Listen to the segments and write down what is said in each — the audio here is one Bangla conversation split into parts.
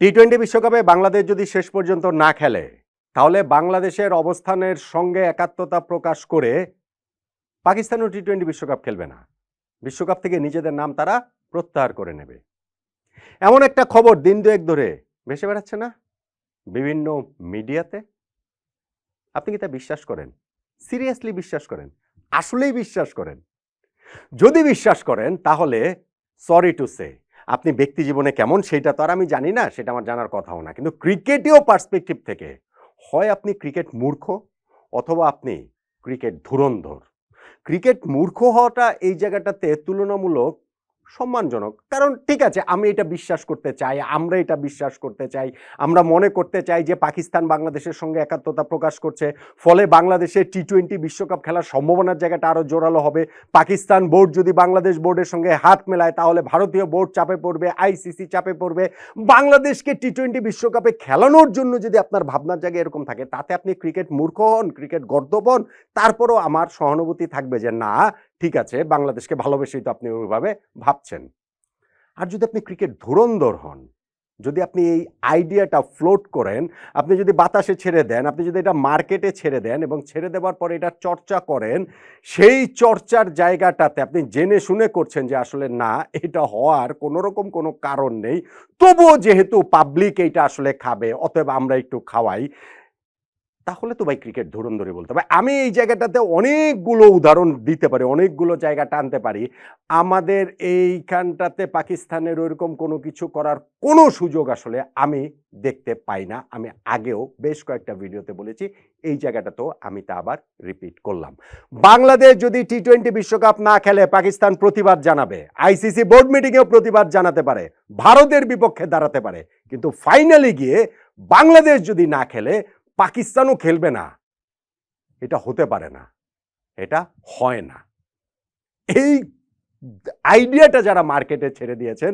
টি টোয়েন্টি বিশ্বকাপে বাংলাদেশ যদি শেষ পর্যন্ত না খেলে, তাহলে বাংলাদেশের অবস্থানের সঙ্গে একাত্মতা প্রকাশ করে পাকিস্তানও টি টোয়েন্টি বিশ্বকাপ খেলবে না। বিশ্বকাপ থেকে নিজেদের নাম তারা প্রত্যাহার করে নেবে। এমন একটা খবর দিন দুয়েক ধরে ভেসে বেড়াচ্ছে না বিভিন্ন মিডিয়াতে? আপনি কি তা বিশ্বাস করেন? সিরিয়াসলি বিশ্বাস করেন? আসলেই বিশ্বাস করেন? যদি বিশ্বাস করেন, তাহলে সরি টু সে আপনি ব্যক্তি জীবনে কেমন সেটা তো আর আমি জানি না, সেটা আমার জানার কথাও না। কিন্তু ক্রিকেটীয় পার্সপেক্টিভ থেকে হয় আপনি ক্রিকেট মূর্খ অথবা আপনি ক্রিকেট ধুরন্ধর। ক্রিকেট মূর্খ হওয়াটা এই জায়গাটাতে তুলনামূলক সম্মানজনক। কারণ ঠিক আছে, আমি এটা বিশ্বাস করতে চাই, আমরা এটা বিশ্বাস করতে চাই, আমরা মনে করতে চাই যে পাকিস্তান বাংলাদেশের সঙ্গে একাত্মতা প্রকাশ করছে, ফলে বাংলাদেশের টি টোয়েন্টি বিশ্বকাপ খেলার সম্ভাবনার জায়গাটা আরও জোরালো হবে। পাকিস্তান বোর্ড যদি বাংলাদেশ বোর্ডের সঙ্গে হাত মেলায়, তাহলে ভারতীয় বোর্ড চাপে পড়বে আইসিসি চাপে পড়বে। বাংলাদেশকে টি টোয়েন্টি বিশ্বকাপে খেলানোর জন্য যদি আপনার ভাবনার জায়গায় এরকম থাকে, তাতে আপনি ক্রিকেট মূর্খ হন, ক্রিকেট গর্দপ হন, তারপরও আমার সহানুভূতি থাকবে যে না ঠিক আছে, বাংলাদেশকে ভালোবেসেই তো আপনি ওইভাবে ভাবছেন। আর যদি আপনি ক্রিকেট ধুরন্ধর হন, যদি আপনি এই আইডিয়াটা ফ্লোট করেন, আপনি যদি বাতাসে ছেড়ে দেন, আপনি যদি এটা মার্কেটে ছেড়ে দেন এবং ছেড়ে দেওয়ার পরে এটা চর্চা করেন, সেই চর্চার জায়গাটাতে আপনি জেনে শুনে করছেন যে আসলে না, এটা হওয়ার কোনো রকম কোনো কারণ নেই। তবুও যেহেতু পাবলিক এইটা আসলে খাবে, অতএব আমরা একটু খাওয়াই। তাহলে তো ভাই ক্রিকেট ধরুন বলতে হবে। আমি এই জায়গাটাতে অনেকগুলো উদাহরণ দিতে পারি, অনেকগুলো জায়গা টানতে পারি। আমাদের এইখানটাতে পাকিস্তানের ওইরকম কোনো কিছু করার কোনো সুযোগ আসলে আমি দেখতে পাই না। আমি আগেও বেশ কয়েকটা ভিডিওতে বলেছি, এই জায়গাটাতেও আমি তা আবার রিপিট করলাম। বাংলাদেশ যদি টি টোয়েন্টি বিশ্বকাপ না খেলে পাকিস্তান প্রতিবাদ জানাবে আইসিসি বোর্ড মিটিংয়েও প্রতিবাদ জানাতে পারে, ভারতের বিপক্ষে দাঁড়াতে পারে। কিন্তু ফাইনালি গিয়ে বাংলাদেশ যদি না খেলে পাকিস্তানও খেলবে না। এটা হতে পারে না। এটা হয় না। এই আইডিয়াটা যারা মার্কেটে ছেড়ে দিয়েছেন,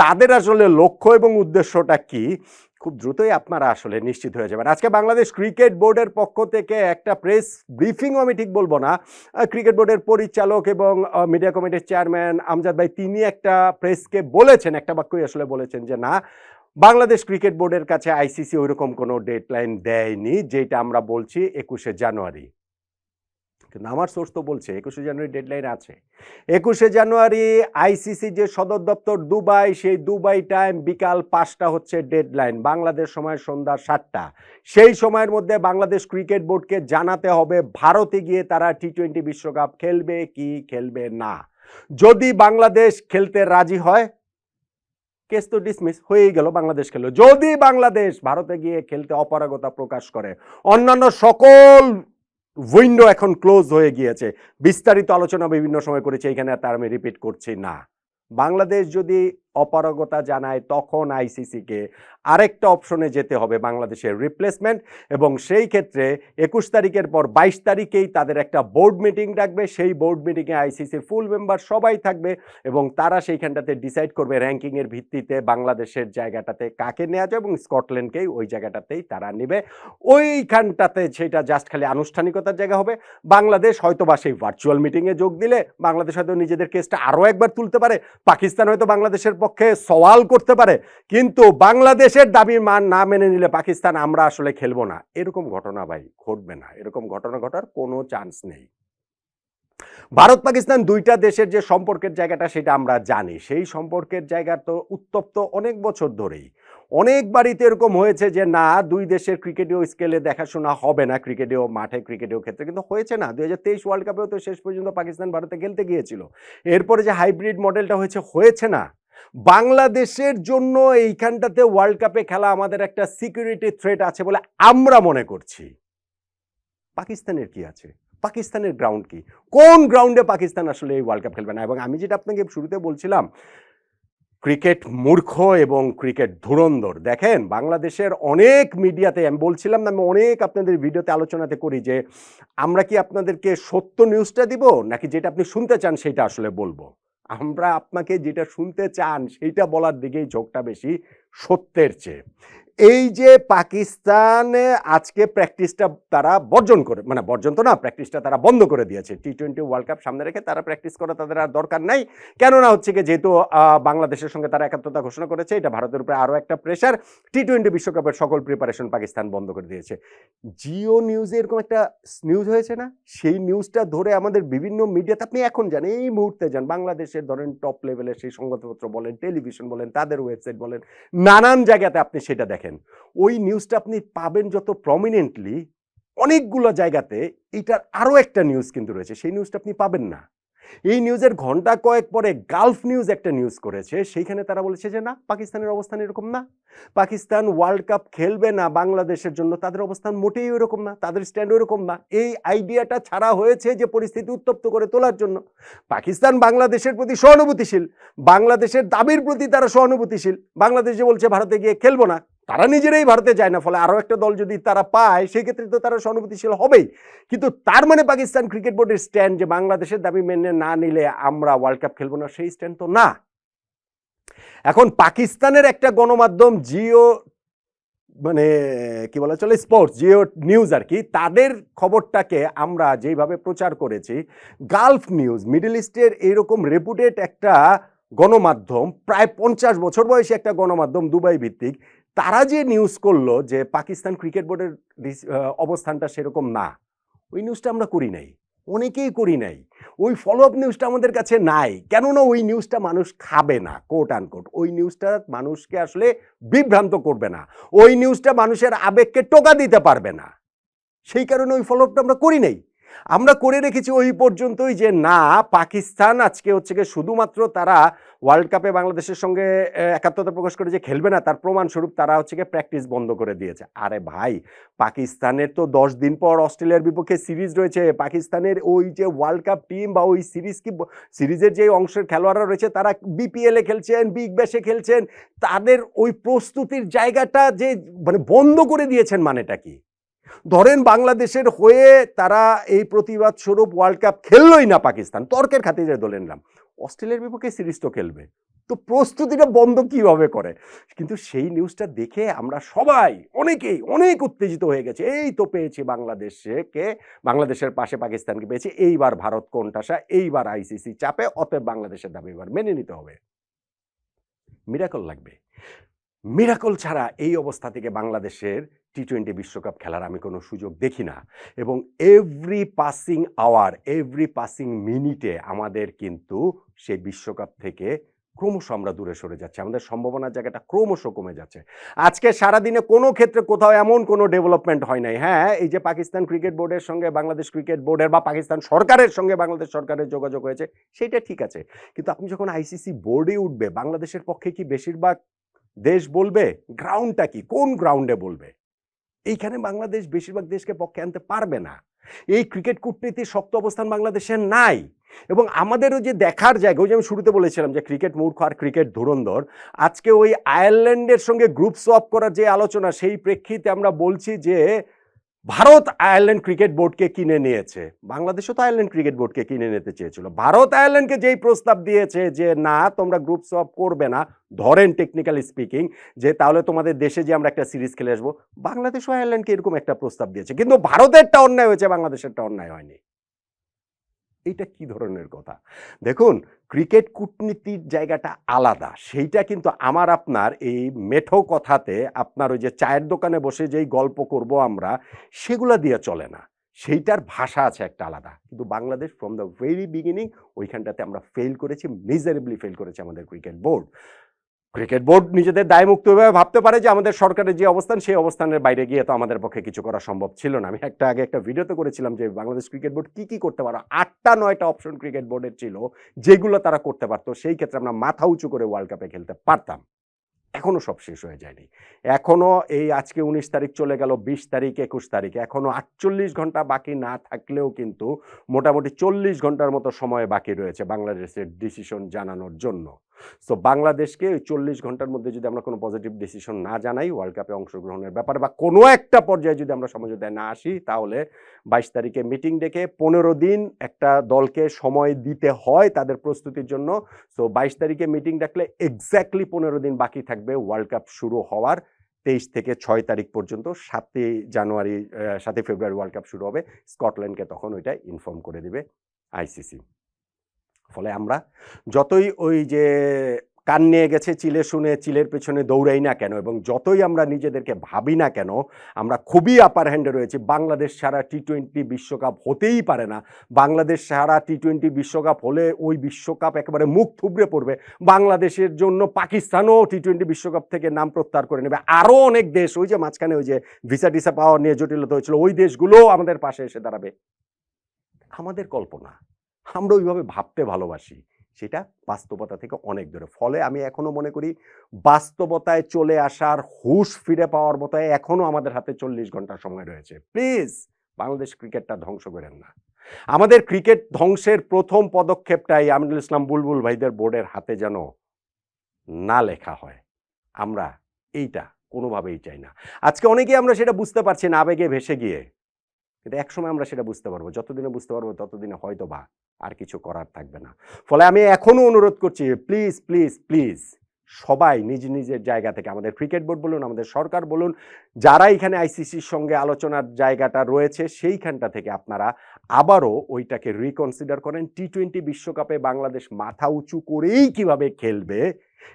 তাদের আসলে লক্ষ্য এবং উদ্দেশ্যটা কি? খুব দ্রুতই আপনারা আসলে নিশ্চিত হয়ে যাবেন। আজকে বাংলাদেশ ক্রিকেট বোর্ডের পক্ষ থেকে একটা প্রেস ব্রিফিং আমি ঠিক বলব না। ক্রিকেট বোর্ডের পরিচালক এবং মিডিয়া কমিটির চেয়ারম্যান আমজাদ ভাই, তিনি একটা প্রেসকে বলেছেন, একটা বাক্যই আসলে বলেছেন যে, না বাংলাদেশ ক্রিকেট বোর্ডের কাছে আইসিসি ওইরকম কোনো ডেডলাইন দেয়নি, যেটা আমরা বলছি একুশে জানুয়ারি। কিন্তু আমার সোর্স তো বলছে একুশে জানুয়ারি ডেডলাইন আছে। একুশে জানুয়ারি আইসিসি যে সদর দপ্তর দুবাই, সেই দুবাই টাইম বিকাল পাঁচটা হচ্ছে ডেডলাইন, বাংলাদেশ সময় সন্ধ্যা সাতটা। সেই সময়ের মধ্যে বাংলাদেশ ক্রিকেট বোর্ডকে জানাতে হবে, ভারতে গিয়ে তারা টি টোয়েন্টি বিশ্বকাপ খেলবে কি খেলবে না। যদি বাংলাদেশ খেলতে রাজি হয় কেস তো ডিসমিস হয়েই গেল, বাংলাদেশ খেললো। যদি বাংলাদেশ ভারতে গিয়ে খেলতে অপারগতা প্রকাশ করে, অন্যান্য সকল উইন্ডো এখন ক্লোজ হয়ে গিয়েছে। বিস্তারিত আলোচনা বিভিন্ন সময় করেছে, এখানে তার আমি রিপিট করছি না। বাংলাদেশ যদি অপারগতা জানায় তখন আইসিসিকে। আরেকটা অপশনে যেতে হবে বাংলাদেশের রিপ্লেসমেন্ট এবং সেই ক্ষেত্রে একুশ তারিখের পর বাইশ তারিখেই তাদের একটা বোর্ড মিটিং ডাকবে। সেই বোর্ড মিটিংয়ে আইসিসির ফুল মেম্বার সবাই থাকবে এবং তারা সেইখানটাতে ডিসাইড করবে র্যাঙ্কিংয়ের ভিত্তিতে বাংলাদেশের জায়গাটাতে কাকে নেওয়া যায় এবং স্কটল্যান্ডকেই ওই জায়গাটাতেই তারা নেবে। ওইখানটাতে সেটা জাস্ট খালি আনুষ্ঠানিকতার জায়গা হবে। বাংলাদেশ হয়তো বা সেই ভার্চুয়াল মিটিংয়ে যোগ দিলে বাংলাদেশ হয়তো নিজেদের কেসটা আরও একবার তুলতে পারে। পাকিস্তান হয়তো বাংলাদেশের পক্ষে সওয়াল করতে পারে, কিন্তু বাংলাদেশের দাবির মান না মেনে নিলে পাকিস্তান আমরা আসলে খেলব না। এরকম ঘটনা ভাই, ঘটবে না। এরকম ঘটনা ঘটার কোনো চান্স নেই। ভারত পাকিস্তান দুইটা দেশের যে সম্পর্কের জায়গাটা সেটা আমরা জানি। সেই সম্পর্কের জায়গা তো উত্তপ্ত অনেক বছর ধরেই। অনেক বাড়িতে এরকম হয়েছে যে, না, দুই দেশের ক্রিকেটীয় স্কেলে দেখাশোনা হবে না ক্রিকেটীয় মাঠে, ক্রিকেটীয় ক্ষেত্রে। কিন্তু হয়েছে না। দুই হাজার তেইশ ওয়ার্ল্ড কাপেও তো শেষ পর্যন্ত পাকিস্তান ভারতে খেলতে গিয়েছিল। এরপরে যে হাইব্রিড মডেলটা হয়েছে হয়েছে না। বাংলাদেশের জন্য এইখানটাতে ওয়ার্ল্ড কাপে খেলা আমাদের একটা সিকিউরিটি থ্রেট আছে বলে আমরা মনে করছি। পাকিস্তানের কি আছে? পাকিস্তানের গ্রাউন্ড কি? কোন গ্রাউন্ডে পাকিস্তান আসলে এই ওয়ার্ল্ড কাপ খেলবে না? এবং আমি যেটা আপনাকে শুরুতে বলছিলাম, ক্রিকেট মূর্খ এবং ক্রিকেট ধুরন্ধর। দেখেন, বাংলাদেশের অনেক মিডিয়াতে, আমি বলছিলাম না, আমি অনেক আপনাদের ভিডিওতে আলোচনাতে করি যে, আমরা কি আপনাদেরকে সত্য নিউজটা দিব? নাকি যেটা আপনি শুনতে চান সেটা আসলে বলব? আমরা আপনাকে যেটা শুনতে চান সেইটা বলার দিকেই ঝোঁকটা বেশি সত্যের চেয়ে। এই যে পাকিস্তানে আজকে প্র্যাকটিসটা তারা বর্জন করে মানে বর্জন তো না প্র্যাকটিসটা তারা বন্ধ করে দিয়েছে। টি টোয়েন্টি ওয়ার্ল্ড কাপ সামনে রেখে তারা প্র্যাকটিস করা তাদের আর দরকার নাই। কেননা হচ্ছে কি যেহেতু বাংলাদেশের সঙ্গে তারা একাত্মতা ঘোষণা করেছে, এটা ভারতের উপরে আরও একটা প্রেশার টি টোয়েন্টি বিশ্বকাপের সকল প্রিপারেশন পাকিস্তান বন্ধ করে দিয়েছে। জিও নিউজে এরকম একটা নিউজ হয়েছে না? সেই নিউজটা ধরে আমাদের বিভিন্ন মিডিয়াতে আপনি এখন যান, এই মুহূর্তে যান, বাংলাদেশের ধরেন টপ লেভেলের সেই সংবাদপত্র বলেন টেলিভিশন বলেন, তাদের ওয়েবসাইট বলেন, নানান জায়গাতে আপনি সেটা দেখেন। ওই নিউজটা আপনি পাবেন যত প্রমিনেন্টলি অনেকগুলো জায়গাতে, এটার আরও একটা নিউজ কিন্তু রয়েছে। সেই নিউজটা আপনি পাবেন না। এই নিউজের ঘণ্টা কয়েক পরে গালফ নিউজ একটা নিউজ করেছে। সেইখানে তারা বলেছে যে, না, পাকিস্তানের অবস্থান এরকম না। পাকিস্তান ওয়ার্ল্ড কাপ খেলবে না বাংলাদেশের জন্য। তাদের অবস্থান মোটেই ওরকম না। তাদের স্ট্যান্ড ওরকম না। এই আইডিয়াটা ছাড়া হয়েছে যে, পরিস্থিতি উত্তপ্ত করে তোলার জন্য। পাকিস্তান বাংলাদেশের প্রতি সহানুভূতিশীল। বাংলাদেশের দাবির প্রতি তারা সহানুভূতিশীল। বাংলাদেশ যে বলছে, ভারতে গিয়ে খেলব না। তারা নিজেরাই ভারতে যায় না, ফলে আরও একটা দল যদি তারা পায় সেই ক্ষেত্রে তো তারা সহানুভূতিশীল হবেই। কিন্তু তার মানে পাকিস্তান ক্রিকেট বোর্ডের স্ট্যান্ড যে বাংলাদেশের দাবি মেনে না নিলে আমরা ওয়ার্ল্ড কাপ খেলব না, সেই স্ট্যান্ড তো না। এখন পাকিস্তানের একটা গণমাধ্যম জিও মানে কি বলা চলে স্পোর্টস জিও নিউজ আর কি, তাদের খবরটাকে আমরা যেইভাবে প্রচার করেছি গালফ নিউজ মিডল ইস্টের এইরকম রেপুটেড একটা গণমাধ্যম, প্রায় পঞ্চাশ বছর বয়সী একটা গণমাধ্যম, দুবাই ভিত্তিক তারা যে নিউজ করল যে পাকিস্তান ক্রিকেট বোর্ডের অবস্থানটা সেরকম না, ওই নিউজটা আমরা করি নাই, অনেকেই করি নাই। ওই ফলো আপ নিউজটা আমাদের কাছে নাই, কেননা ওই নিউজটা মানুষ খাবে না কোট আনকোট ওই নিউজটা মানুষকে আসলে বিভ্রান্ত করবে না, ওই নিউজটা মানুষের আবেগকে টোকা দিতে পারবে না। সেই কারণে ওই ফলো আপটা আমরা করি নাই। আমরা করে রেখেছি ওই পর্যন্তই যে না, পাকিস্তান আজকে হচ্ছে গিয়ে শুধুমাত্র তারা ওয়ার্ল্ড কাপে বাংলাদেশের সঙ্গে একাত্মতা প্রকাশ করে যে খেলবে না, তার প্রমাণস্বরূপ তারা হচ্ছে গিয়ে প্র্যাকটিস বন্ধ করে দিয়েছে। আরে ভাই, পাকিস্তানের তো দশ দিন পর অস্ট্রেলিয়ার বিপক্ষে সিরিজ রয়েছে। পাকিস্তানের ওই যে ওয়ার্ল্ড কাপ টিম বা ওই সিরিজ কি, সিরিজের যে অংশের খেলোয়াড়রা রয়েছে, তারা বিপিএলে খেলছেন বিগ ব্যাশে খেলছেন, তাদের ওই প্রস্তুতির জায়গাটা যে মানে বন্ধ করে দিয়েছেন মানেটা কি? ধরেন বাংলাদেশের হয়ে তারা এই প্রতিবাদ স্বরূপ ওয়ার্ল্ড কাপ খেললোই না পাকিস্তান, তর্কের খাতিরে ধরে নিলাম অস্ট্রেলিয়ার বিপক্ষে সিরিজ তো খেলবে। তো প্রস্তুতিটা বন্ধ কীভাবে করে? কিন্তু সেই নিউজটা দেখে আমরা সবাই, অনেকেই অনেক উত্তেজিত হয়ে গেছে। এই তো পেয়েছি বাংলাদেশকে, বাংলাদেশের পাশে পাকিস্তানকে পেয়েছি। এইবার ভারত কোনটাসা এইবার আইসিসি চাপে, অতএব বাংলাদেশের দাবি এবার মেনে নিতে হবে। মিরাকল লাগবে। মিরাকল ছাড়া এই অবস্থা থেকে বাংলাদেশের টি টোয়েন্টি বিশ্বকাপ খেলার আমি কোনো সুযোগ দেখি না। এবং every passing hour every passing মিনিটে আমাদের কিন্তু সেই বিশ্বকাপ থেকে ক্রমশ আমরা দূরে সরে যাচ্ছি। আমাদের সম্ভাবনার জায়গাটা ক্রমশ কমে যাচ্ছে। আজকে সারাদিনে কোনো ক্ষেত্রে কোথাও এমন কোনো ডেভেলপমেন্ট হয় নাই। হ্যাঁ এই যে পাকিস্তান ক্রিকেট বোর্ডের সঙ্গে বাংলাদেশ ক্রিকেট বোর্ডের বা পাকিস্তান সরকারের সঙ্গে বাংলাদেশ সরকারের যোগাযোগ হয়েছে, সেটা ঠিক আছে। কিন্তু আপনি যখন আইসিসি বোর্ডে উঠবে, বাংলাদেশের পক্ষে কি বেশিরভাগ দেশ বলবে গ্রাউন্ডটা কি? কোন গ্রাউন্ডে বলবে? এইখানে বাংলাদেশ বেশিরভাগ দেশকে পক্ষে আনতে পারবে না। এই ক্রিকেট কূটনীতির শক্ত অবস্থান বাংলাদেশের নাই। এবং আমাদেরও যে দেখার জায়গা, ওই যে আমি শুরুতে বলেছিলাম যে ক্রিকেট মূর্খ আর ক্রিকেট ধুরন্ধর, আজকে ওই আয়ারল্যান্ডের সঙ্গে গ্রুপ সোয়াপ করার যে আলোচনা, সেই প্রেক্ষিতে আমরা বলছি যে ভারত আয়ারল্যান্ড ক্রিকেট বোর্ডকে কিনে নিয়েছে। বাংলাদেশও তো আয়ারল্যান্ড ক্রিকেট বোর্ডকে কিনে নিতে চেয়েছিল। ভারত আয়ারল্যান্ডকে যেই প্রস্তাব দিয়েছে যে, না, তোমরা গ্রুপ সব করবে না, ধরেন টেকনিক্যাল স্পিকিং যে তাহলে তোমাদের দেশে যে আমরা একটা সিরিজ খেলে আসব। বাংলাদেশও আয়ারল্যান্ডকে এরকম একটা প্রস্তাব দিয়েছে। কিন্তু ভারতেরটা অন্যায় হয়েছে, বাংলাদেশেরটা অন্যায় হয়নি। এইটা কি ধরনের কথা? দেখুন, ক্রিকেট কূটনীতির জায়গাটা আলাদা। সেইটা কিন্তু আমার আপনার এই মেঠো কথাতে আপনার ওই যে চায়ের দোকানে বসে যেই গল্প করব আমরা, সেগুলো দিয়ে চলে না। সেইটার ভাষা আছে একটা আলাদা। কিন্তু Bangladesh from the very beginning ওইখানটাতে আমরা ফেল করেছি মেজারেবলি ফেল করেছে আমাদের ক্রিকেট বোর্ড ক্রিকেট বোর্ড নিজেদের দায়মুক্তভাবে ভাবতে পারে যে আমাদের সরকারের যে অবস্থান, সেই অবস্থানের বাইরে গিয়ে তো আমাদের পক্ষে কিছু করা সম্ভব ছিল না। আমি একটা আগে একটা ভিডিওতে করেছিলাম যে বাংলাদেশ ক্রিকেট বোর্ড কি কি করতে পারো। আটটা নয়টা অপশন ক্রিকেট বোর্ডের ছিল, যেগুলো তারা করতে পারতো। সেই ক্ষেত্রে আমরা মাথা উঁচু করে ওয়ার্ল্ড কাপে খেলতে পারতাম। এখনও সব শেষ হয়ে যায়নি। এখনও এই আজকে উনিশ তারিখ চলে গেল, বিশ তারিখ, একুশ তারিখ। এখনও আটচল্লিশ ঘণ্টা বাকি না থাকলেও কিন্তু মোটামুটি চল্লিশ ঘণ্টার মতো সময় বাকি রয়েছে বাংলাদেশের ডিসিশন জানানোর জন্য। সো বাংলাদেশকে ওই চল্লিশ ঘণ্টার মধ্যে যদি আমরা কোনো পজিটিভ ডিসিশন না জানাই ওয়ার্ল্ড কাপে অংশগ্রহণের ব্যাপারে বা কোনো একটা পর্যায়ে যদি আমরা সমঝোতায় না আসি, তাহলে বাইশ তারিখে মিটিং ডেকে পনেরো দিন একটা দলকে সময় দিতে হয় তাদের প্রস্তুতির জন্য। সো বাইশ তারিখে মিটিং ডাকলে এক্স্যাক্টলি পনেরো দিন বাকি থাকবে ওয়ার্ল্ড কাপ শুরু হওয়ার। তেইশ থেকে ছয় তারিখ পর্যন্ত সাতই জানুয়ারি সাতই ফেব্রুয়ারি ওয়ার্ল্ড কাপ শুরু হবে। স্কটল্যান্ডকে তখন ওইটা ইনফর্ম করে দিবে আইসিসি ফলে আমরা যতই ওই যে কান নিয়ে গেছে, চিলে শুনে, চিলের পেছনে দৌড়াই না কেন এবং যতই আমরা নিজেদেরকে ভাবি না কেন, আমরা খুবই আপার হ্যান্ডে রয়েছি। বাংলাদেশ ছাড়া টি টোয়েন্টি বিশ্বকাপ হতেই পারে না। বাংলাদেশ ছাড়া টি টোয়েন্টি বিশ্বকাপ হলে ওই বিশ্বকাপ একেবারে মুখ থুবড়ে পড়বে। বাংলাদেশের জন্য পাকিস্তানও টি টোয়েন্টি বিশ্বকাপ থেকে নাম প্রত্যাহার করে নেবে। আরও অনেক দেশ, ওই যে মাঝখানে ওই যে ভিসা টিসা পাওয়া নিয়ে জটিলতা হয়েছিল, ওই দেশগুলোও আমাদের পাশে এসে দাঁড়াবে। আমাদের কল্পনা আমরা ওইভাবে ভাবতে ভালোবাসি। সেটা বাস্তবতা থেকে অনেক দূরে। ফলে আমি এখনও মনে করি, বাস্তবতায় চলে আসার হুশ ফিরে পাওয়ার মতো এখনও আমাদের হাতে চল্লিশ ঘণ্টা সময় রয়েছে। প্লিজ, বাংলাদেশ ক্রিকেটটা ধ্বংস করেন না। আমাদের ক্রিকেট ধ্বংসের প্রথম পদক্ষেপটাই আমিনুল ইসলাম বুলবুল ভাইদের বোর্ডের হাতে যেন না লেখা হয়। আমরা এইটা কোনোভাবেই চাই না। আজকে অনেকেই আমরা সেটা বুঝতে পারছি না, আবেগে ভেসে গিয়ে। কিন্তু একসময় আমরা সেটা বুঝতে পারব। যতদিনে বুঝতে পারব, ততদিনে হয়তো বা আর কিছু করার থাকবে না। ফলে আমি এখনও অনুরোধ করছি প্লিজ প্লিজ প্লিজ সবাই নিজ নিজের জায়গা থেকে, আমাদের ক্রিকেট বোর্ড বলুন, আমাদের সরকার বলুন, যারা এখানে আইসিসির সঙ্গে আলোচনার জায়গাটা রয়েছে, সেইখানটা থেকে আপনারা আবারও ওইটাকে রিকনসিডার করেন। টি টোয়েন্টি বিশ্বকাপে বাংলাদেশ মাথা উঁচু করেই কীভাবে খেলবে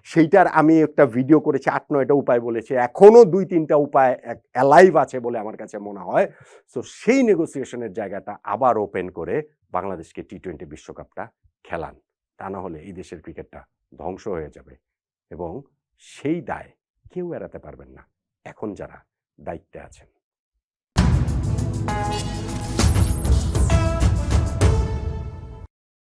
সেইটার আমি একটা ভিডিও করেছি, আট, নয়টা উপায় বলেছি। এখনও দুই, তিনটা উপায় এক অ্যালাইভ আছে বলে আমার কাছে মনে হয়। সো সেই নেগোসিয়েশনের জায়গাটা আবার ওপেন করে বাংলাদেশকে টি টোয়েন্টি বিশ্বকাপটা খেলান। তা না হলে এই দেশের ক্রিকেটটা ধ্বংস হয়ে যাবে। এবং সেই দায় কেউ এড়াতে পারবেন না। এখন যারা দায়িত্বে আছেন।